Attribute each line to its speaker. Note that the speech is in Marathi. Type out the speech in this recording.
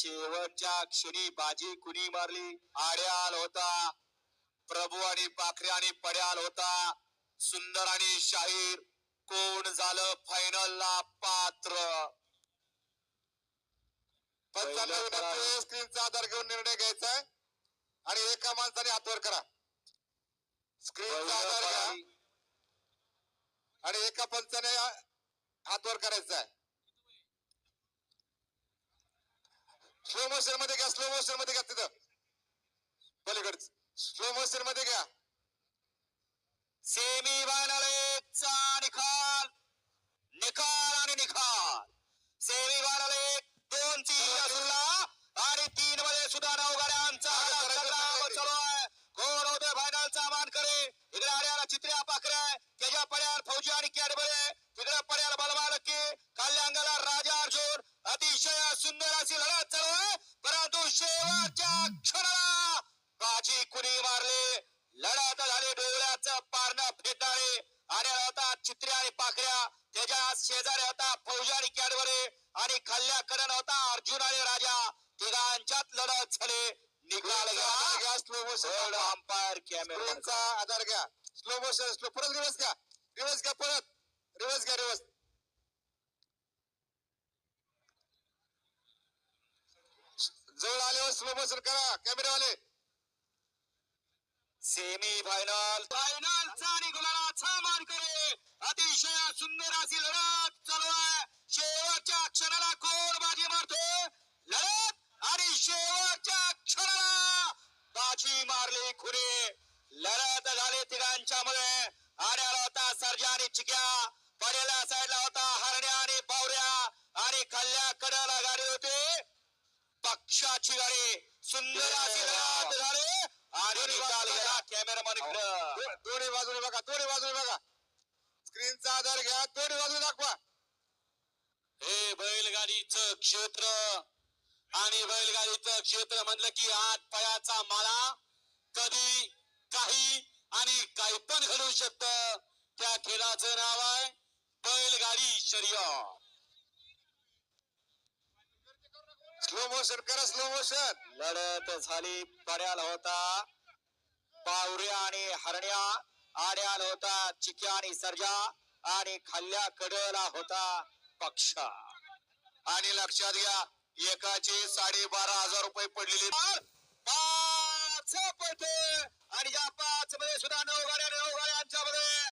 Speaker 1: शेवटच्या क्षणी बाजी कुणी मारली? आड्याल होता. प्रभू आणि पाखरे आणि पड्याल होता. सुंदर आणि शाहीर. कोण झालं फायनल ला पात्र?
Speaker 2: स्क्रीनचा आधार घेऊन निर्णय घ्यायचा आहे. आणि एका माणसाने हातवर करा. स्क्रीनचा आधार घ्या. आणि एका पंचाने हातवर करायचा आहे. स्लो मोशनमध्ये घ्या स्लो मोशनमध्ये घ्या तिथं. पलीकडे स्लो मोशनमध्ये घ्या.
Speaker 1: सेमी चा होता फौजी आणि कॅडबरे आणि खाल्ल्याकडे होता अर्जुन आणि राजा. तिघांच्यात लढत झाली. निकाल घ्या.
Speaker 2: स्लो मोशन
Speaker 1: अंपायर कॅमेरा
Speaker 2: स्क्रीनचा आधार घ्या. स्लो मोशन स्लो परत रिवर्स घ्या. रिवर्स घ्या परत. रिवर्स घ्या रिवर्स जवळ आल्यावर स्लो मोशन करा. कॅमेरावाले
Speaker 1: सेमी फायनल फायनलचा आणि गुलालाचा मान करे. अतिशय सुंदर अशी लढत चालू आहे शेवटच्या क्षणाला कोण बाजी मारतो लढत आणि शेवटच्या क्षणाला बाजी मारली खुरी लढत झाली तिघांच्या मध्ये होता सर्जा आणि चिक्या. पडेल्या साईडला होता हरण्या आणि बावऱ्या. आणि खाल्ल्या कडाला गाडी होती. पक्षाची गाडी. सुंदर अशी झाली. आणि निकाल कॅमेरामॅन इकडं.
Speaker 2: दो- दोन्ही बाजूने बघा दोन्ही बाजूने बघा. स्क्रीनचा आधार घ्या. दोन्ही बाजूने दाखवा.
Speaker 1: हे बैलगाडीचं क्षेत्र. आणि बैलगाडीचं क्षेत्र म्हणलं की आठ पायाचा माळा. शर्यत
Speaker 2: स्लो मोशन करा स्लो मोशन
Speaker 1: लढत झाली. पड्याला होता. पावऱ्या आणि हरण्या आड्याला होता. चिक्या आणि सर्जा आणि खाल्ल्या कडला होता पक्षा. आणि लक्षात घ्या एकाचे साडेबारा हजार रुपये पडलेले.